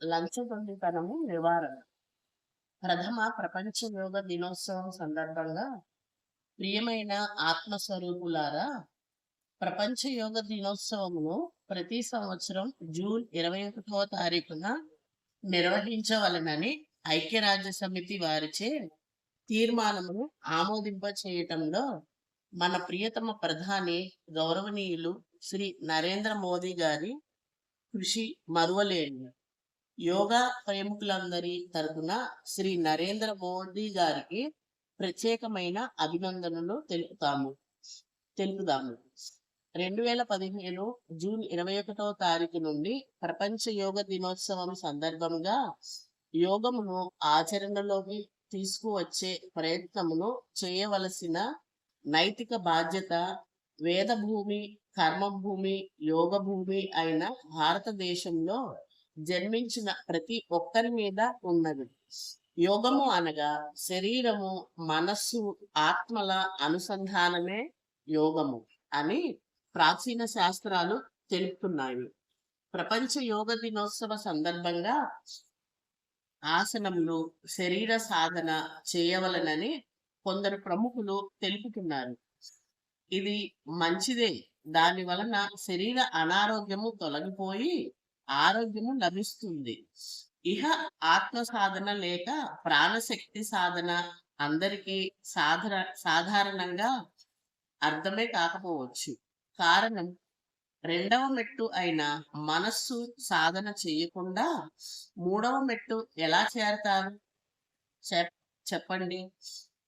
లంచగొండితనము నివారణ. ప్రథమ ప్రపంచ యోగ దినోత్సవం సందర్భంగా ప్రియమైన ఆత్మస్వరూపులారా ప్రపంచ యోగ దినోత్సవమును ప్రతి సంవత్సరం జూన్ ఇరవై ఒకటవ తారీఖున నిర్వహించవలనని ఐక్యరాజ్య సమితి వారిచే తీర్మానమును ఆమోదింప చేయటంలో మన ప్రియతమ ప్రధాని గౌరవనీయులు శ్రీ నరేంద్ర మోదీ గారి కృషి మరువలేని యోగా ప్రేమికులందరి తరపున శ్రీ నరేంద్ర మోదీ గారికి ప్రత్యేకమైన అభినందనలు తెలుపుతాము. తెలుపుదాము. రెండు వేల పదిహేను జూన్ ఇరవై ఒకటో తారీఖు నుండి ప్రపంచ యోగ దినోత్సవం సందర్భంగా యోగమును ఆచరణలోకి తీసుకువచ్చే ప్రయత్నమును చేయవలసిన నైతిక బాధ్యత వేదభూమి కర్మభూమి యోగ భూమి అయిన భారతదేశంలో జన్మించిన ప్రతి ఒక్కరి మీద ఉన్నది. యోగము అనగా శరీరము మనస్సు ఆత్మల అనుసంధానమే యోగము అని ప్రాచీన శాస్త్రాలు తెలుపుతున్నాయి. ప్రపంచ యోగ దినోత్సవ సందర్భంగా ఆసనములు శరీర సాధన చేయవలనని కొందరు ప్రముఖులు తెలుపుతున్నారు. ఇది మంచిదే. దాని వలన శరీర అనారోగ్యము తొలగిపోయి ఆరోగ్యము లభిస్తుంది. ఇహ ఆత్మ సాధన లేక ప్రాణశక్తి సాధన అందరికీ సాధన సాధారణంగా అర్థమే కాకపోవచ్చు. కారణం రెండవ మెట్టు అయిన మనస్సు సాధన చేయకుండా మూడవ మెట్టు ఎలా చేరతారు? చెప్ చెప్పండి.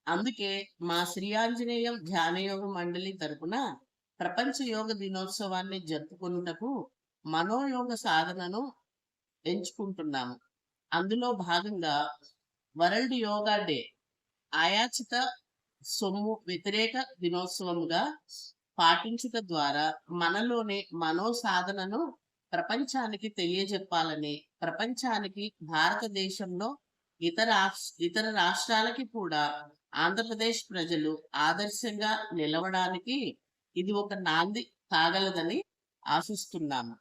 అందుకే మా శ్రీ ఆంజనేయం ధ్యానయోగ మండలి తరపున ప్రపంచ యోగ దినోత్సవాన్ని జరుపుకున్నటకు మనోయోగ సాధనను ఎంచుకుంటున్నాము. అందులో భాగంగా వరల్డ్ యోగా డే ఆయాచిత సొమ్ము వ్యతిరేక దినోత్సవముగా పాటించుట ద్వారా మనలోని మనో సాధనను ప్రపంచానికి తెలియజెప్పాలని ప్రపంచానికి భారతదేశంలో ఇతర ఇతర రాష్ట్రాలకి కూడా ఆంధ్రప్రదేశ్ ప్రజలు ఆదర్శంగా నిలవడానికి ఇది ఒక నాంది కాగలదని ఆశిస్తున్నాము.